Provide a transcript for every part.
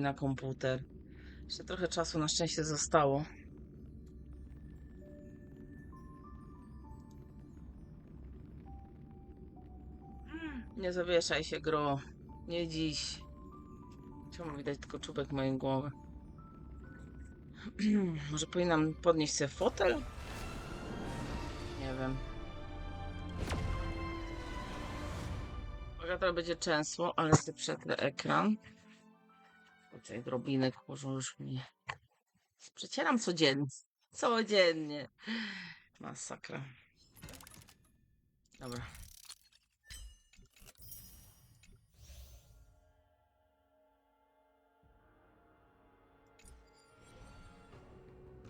na komputer. Jeszcze trochę czasu na szczęście zostało. Nie zawieszaj się, gro. Nie dziś. Czemu widać tylko czubek mojej głowy? Może powinnam podnieść sobie fotel? Nie wiem. Uwaga, to będzie często, ale sobie przetrę ekran. Tutaj drobinek położą już mnie. Przecieram codziennie. Codziennie. Masakra. Dobra.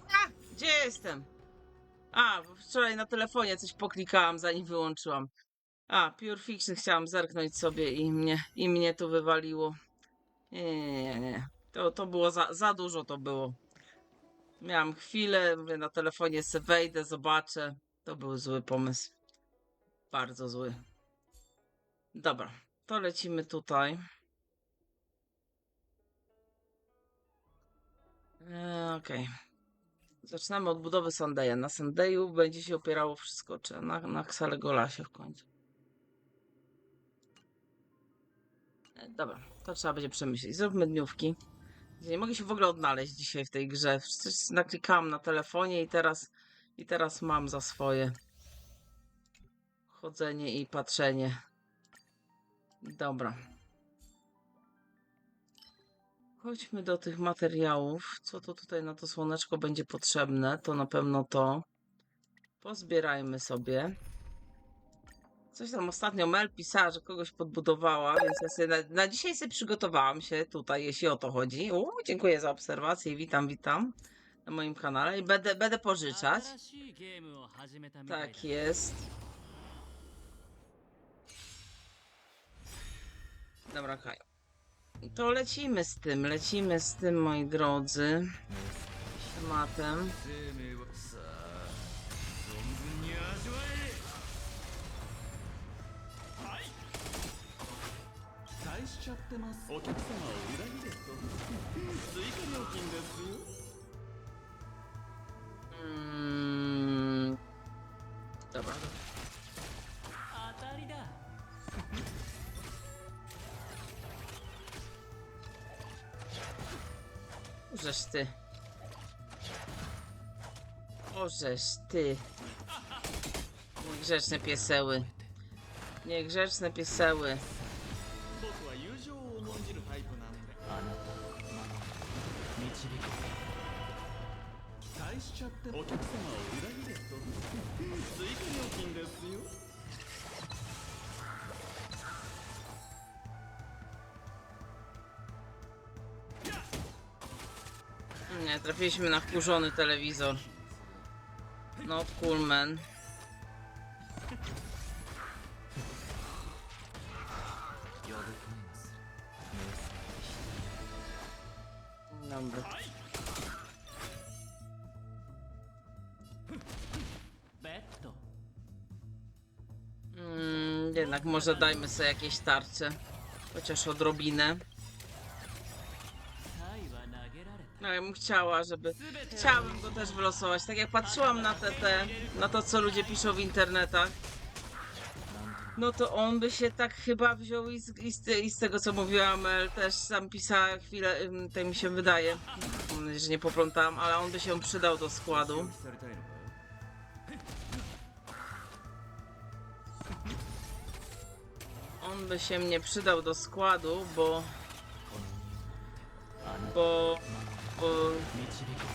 A! Gdzie jestem? A, wczoraj na telefonie coś poklikałam, zanim wyłączyłam. A, Pure Fiction chciałam zerknąć sobie i mnie, i mnie to wywaliło. Nie, nie, nie. To, to było za, za dużo to było. Miałam chwilę, mówię na telefonie se wejdę, zobaczę. To był zły pomysł. Bardzo zły. Dobra, to lecimy tutaj. Eee, Okej. Zaczynamy od budowy Sandeja. Na Sandeju będzie się opierało wszystko, czy na, na Xalegolasie w końcu. Dobra, to trzeba będzie przemyśleć. Zróbmy dniówki. Nie mogę się w ogóle odnaleźć dzisiaj w tej grze. Coś naklikałam na telefonie i teraz, i teraz mam za swoje chodzenie i patrzenie. Dobra. Chodźmy do tych materiałów. Co to tutaj na to słoneczko będzie potrzebne? To na pewno to. Pozbierajmy sobie. Coś tam ostatnio Mel pisała, że kogoś podbudowała, więc ja sobie na, na dzisiaj sobie przygotowałam się tutaj, jeśli o to chodzi. U, dziękuję za obserwację i witam, witam na moim kanale i będę, będę pożyczać. Tak jest. Dobra, Kajo. To lecimy z tym, lecimy z tym, moi drodzy. Tematem. 期待しちゃってますお客様を裏切れと追加料金ですよ Mm, dobra. 当たりだ Ożeż ty. Ożeż ty. Niegrzeczne pieseły. Niegrzeczne pieseły. お客様を裏切れと追加料金ですよ Nie, trafiliśmy na wkurzony telewizor. Not cool, man. Jednak może dajmy sobie jakieś tarcze. Chociaż odrobinę. No ja bym chciała, żeby... Chciałabym go też wylosować. Tak jak patrzyłam na te, te, na to, co ludzie piszą w internetach, no to on by się tak chyba wziął i z, i z, i z tego, co mówiłam też sam pisała chwilę, tak mi się wydaje, że nie poplątałam, ale on by się przydał do składu. On by się mnie przydał do składu, bo... Bo... bo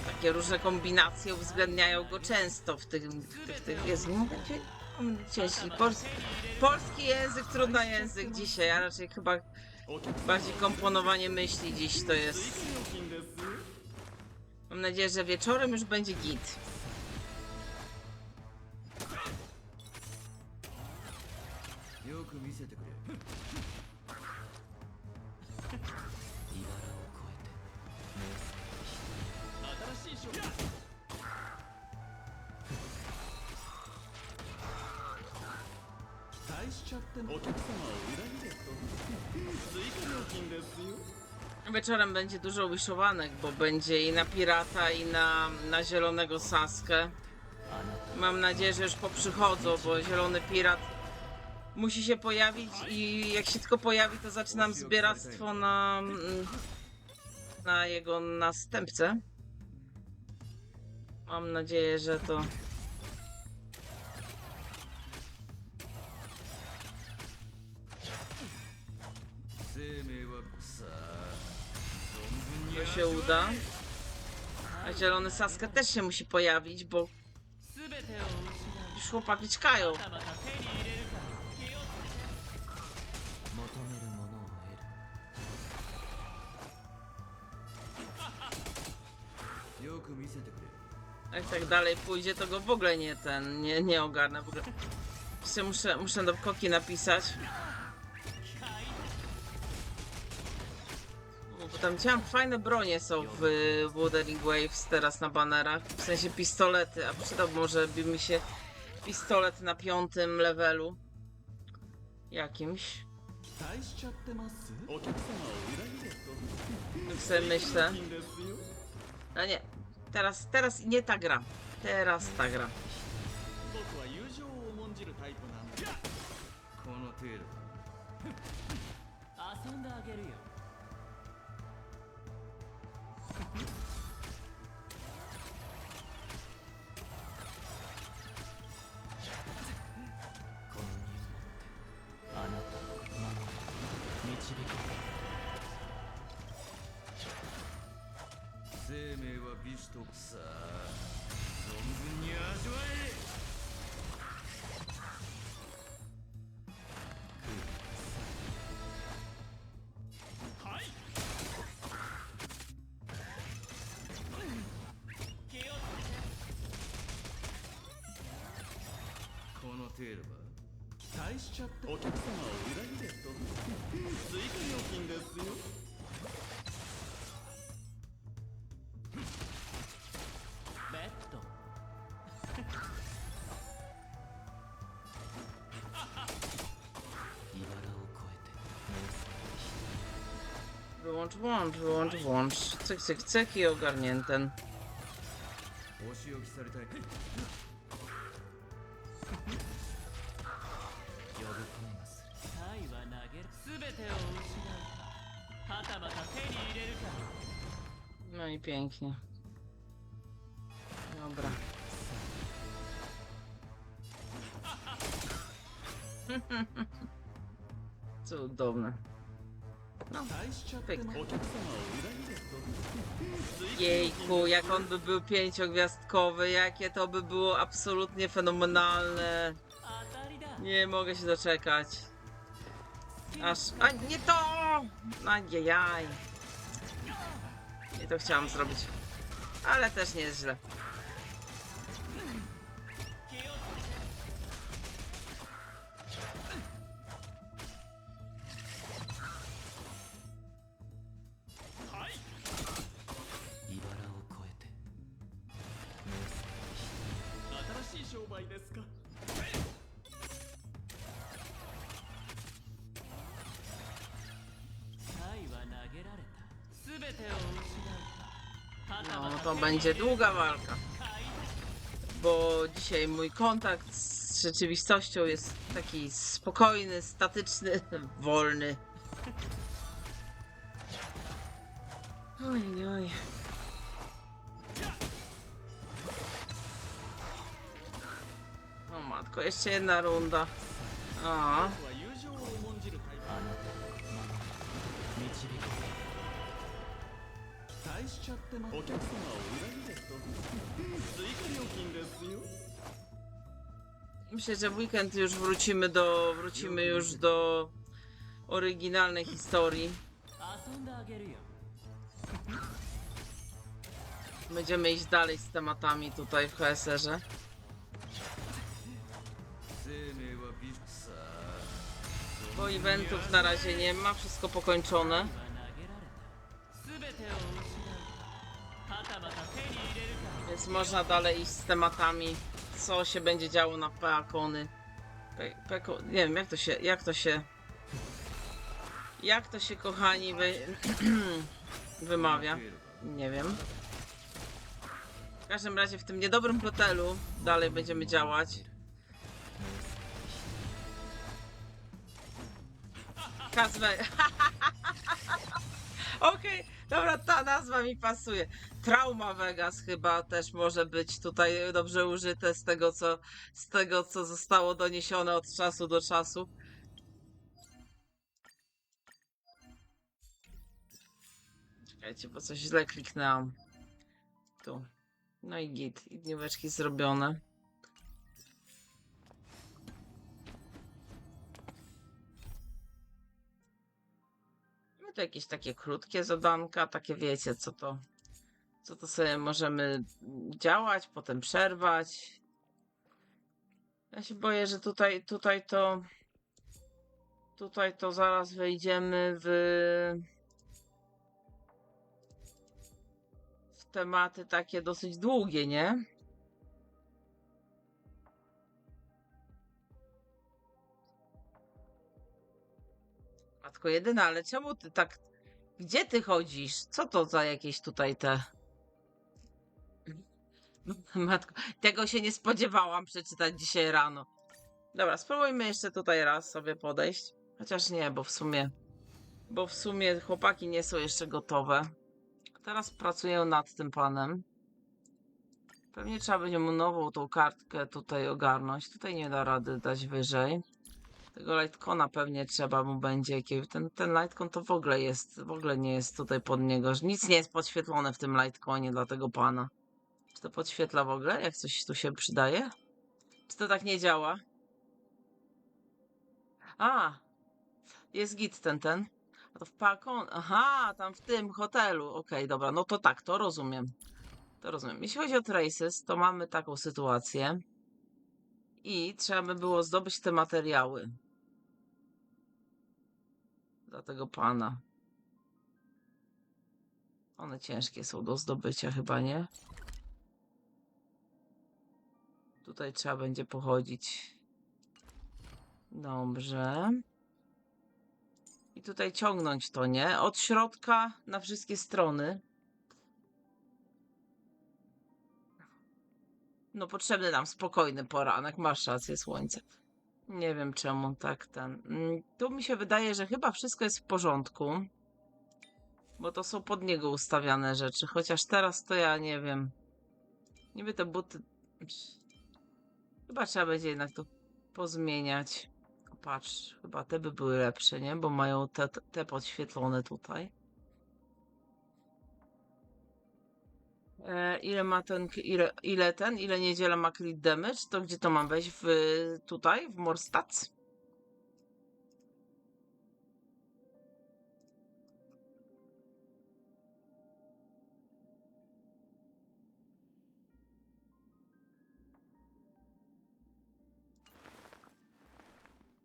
takie różne kombinacje uwzględniają go często w tych, w tych językach. Ciężki. Polski język, trudny język dzisiaj, a raczej chyba bardziej komponowanie myśli dziś to jest. Mam nadzieję, że wieczorem już będzie git. Yoku 新しい商品期待しちゃってお客様を裏切れと追加料金ですよ Wieczorem będzie dużo wiszowanek, bo będzie i na pirata, i na, na zielonego Saskę. Mam nadzieję, że już poprzychodzą, bo zielony pirat musi się pojawić i jak się tylko pojawi, to zaczynam zbieractwo na, mm, na jego następcę. Mam nadzieję, że to... To się uda. A zielony Saskę też się musi pojawić, bo... Już chłopaki czekają. Jak tak dalej pójdzie, to go w ogóle nie ten, nie, nie ogarnę w ogóle. Muszę, muszę do Koki napisać. Bo tam widziałam fajne bronie są w Wuthering Waves teraz na banerach. W sensie pistolety, a przydał może by mi się pistolet na piątym levelu. Jakimś. Tak sobie myślę. No nie, teraz, teraz nie ta gra. Teraz ta gra. 生命は美酒とさ。存分に味わえ。はい。この程度は期待しちゃって。お客様を裏切れと。追加料金ですよ włącz, włącz, włącz, włącz. Cyk, cyk, cyk i ogarnięten. No i pięknie. Dobra. Cudowne. No. Jejku, jak on by był pięciogwiazdkowy, jakie to by było absolutnie fenomenalne. Nie mogę się doczekać. Aż... A nie to! Ajajaj. Nie to chciałam zrobić. Ale też nie jest źle. No to będzie długa walka. Bo dzisiaj mój kontakt z rzeczywistością jest taki spokojny, statyczny, wolny. Oj, oj. O matko, jeszcze jedna runda. A. しちゃってますお客様を裏切れと追加料金ですよ myślę, że w weekend już wrócimy do, wrócimy już do oryginalnej historii. 遊んであげるよ Będziemy iść dalej z tematami tutaj w HSR-ze. 生命は美さ Bo eventów na razie nie ma, wszystko pokończone. は投げられた全てを Więc można dalej iść z tematami, co się będzie działo na Peakony. Pe, peko, nie wiem, jak to się, jak to się... Jak to się, kochani, wy... wymawia? Nie wiem. W każdym razie w tym niedobrym hotelu dalej będziemy działać. Kazwę. Okej, dobra, ta nazwa mi pasuje. Trauma Vegas chyba też może być tutaj dobrze użyte z tego, co, z tego, co zostało doniesione od czasu do czasu. Czekajcie, bo coś źle kliknęłam. Tu. No i git. I dnióweczki zrobione. Jakieś takie krótkie zadanka, takie wiecie, co to, co to sobie możemy działać, potem przerwać. Ja się boję, że tutaj, tutaj to, tutaj to zaraz wejdziemy w, w tematy takie dosyć długie, nie? Jedyna, ale czemu ty tak... Gdzie ty chodzisz? Co to za jakieś tutaj te... Matko, tego się nie spodziewałam przeczytać dzisiaj rano. Dobra, spróbujmy jeszcze tutaj raz sobie podejść. Chociaż nie, bo w sumie... Bo w sumie chłopaki nie są jeszcze gotowe. Teraz pracuję nad tym panem. Pewnie trzeba będzie mu nową tą kartkę tutaj ogarnąć. Tutaj nie da rady dać wyżej. Tego Lightcona pewnie trzeba mu będzie. Ten, ten Lightcon to w ogóle jest, w ogóle nie jest tutaj pod niego. Nic nie jest podświetlone w tym Lightconie dla tego pana. Czy to podświetla w ogóle? Jak coś tu się przydaje? Czy to tak nie działa? A! Jest git ten, ten. A to w Pakon. Aha, tam w tym hotelu. Okej, dobra, no to tak, to rozumiem. To rozumiem. Jeśli chodzi o Traces, to mamy taką sytuację. I trzeba by było zdobyć te materiały. Dla tego pana. One ciężkie są do zdobycia, chyba nie? Tutaj trzeba będzie pochodzić. Dobrze. I tutaj ciągnąć to, nie? Od środka na wszystkie strony. No potrzebny nam spokojny poranek, masz rację, słońce. Nie wiem czemu tak ten. Mm, Tu mi się wydaje, że chyba wszystko jest w porządku. Bo to są pod niego ustawiane rzeczy. Chociaż teraz to ja nie wiem. Niby te buty. Chyba trzeba będzie jednak to pozmieniać. Patrz, chyba te by były lepsze, nie? Bo mają te, te podświetlone tutaj. Ile ma ten, ile, ile ten, ile niedziela ma crit damage? To gdzie to mam wejść? W, tutaj, w Morstats?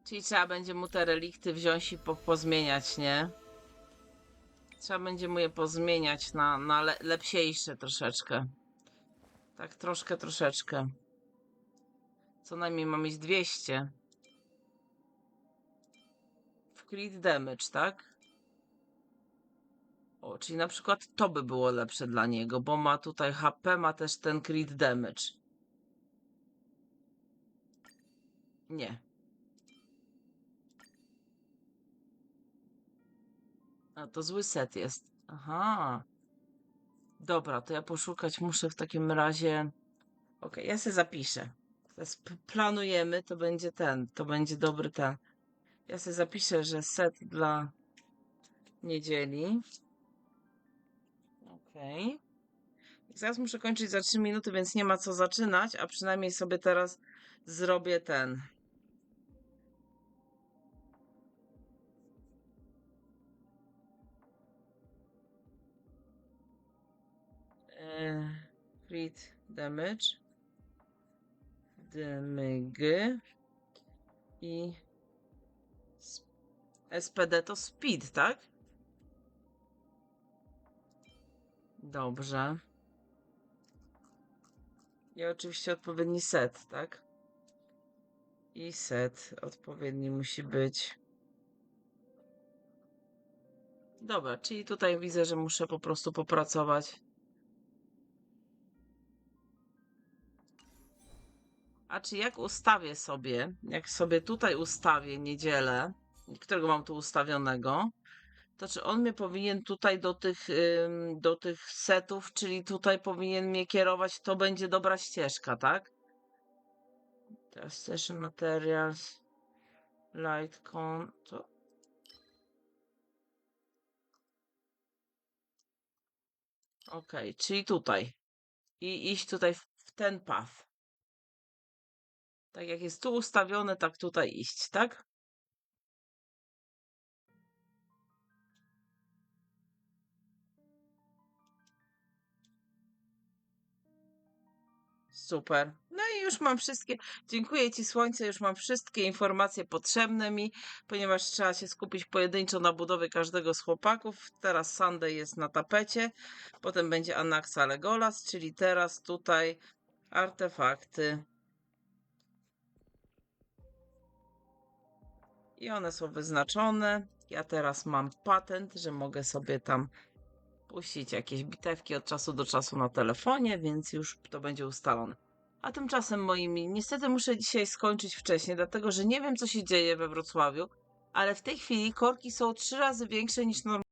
Czyli trzeba będzie mu te relikty wziąć i po, pozmieniać, nie? Trzeba będzie mu je pozmieniać na, na le, lepsiejsze troszeczkę. Tak, troszkę, troszeczkę. Co najmniej ma mieć 200. W crit damage, tak? O, czyli na przykład to by było lepsze dla niego, bo ma tutaj HP, ma też ten crit damage. Nie. A to zły set jest. Aha. Dobra, to ja poszukać muszę w takim razie. Okej, ja sobie zapiszę. Teraz planujemy, to będzie ten, to będzie dobry ten. Ja sobie zapiszę, że set dla niedzieli. Okej. Zaraz muszę kończyć za 3 minuty, więc nie ma co zaczynać, a przynajmniej sobie teraz zrobię ten. Crit damage, damage i SPD to speed, tak? Dobrze. I oczywiście odpowiedni set, tak? I set odpowiedni musi być. Dobra, czyli tutaj widzę, że muszę po prostu popracować. A czy jak ustawię sobie, jak sobie tutaj ustawię niedzielę, którego mam tu ustawionego, to czy on mnie powinien tutaj do tych, do tych setów, czyli tutaj powinien mnie kierować, to będzie dobra ścieżka, tak? Teraz session materials, light con, to Okej, czyli tutaj. I iść tutaj w ten path. Tak jak jest tu ustawione, tak tutaj iść, tak? Super. No i już mam wszystkie. Dziękuję Ci, Słońce. Już mam wszystkie informacje potrzebne mi, ponieważ trzeba się skupić pojedynczo na budowie każdego z chłopaków. Teraz Sunday jest na tapecie, potem będzie Anaxa Legolas, czyli teraz tutaj artefakty. I one są wyznaczone. Ja teraz mam patent, że mogę sobie tam puścić jakieś bitewki od czasu do czasu na telefonie, więc już to będzie ustalone. A tymczasem moimi, niestety muszę dzisiaj skończyć wcześniej, dlatego że nie wiem co się dzieje we Wrocławiu, ale w tej chwili korki są trzy razy większe niż normalnie.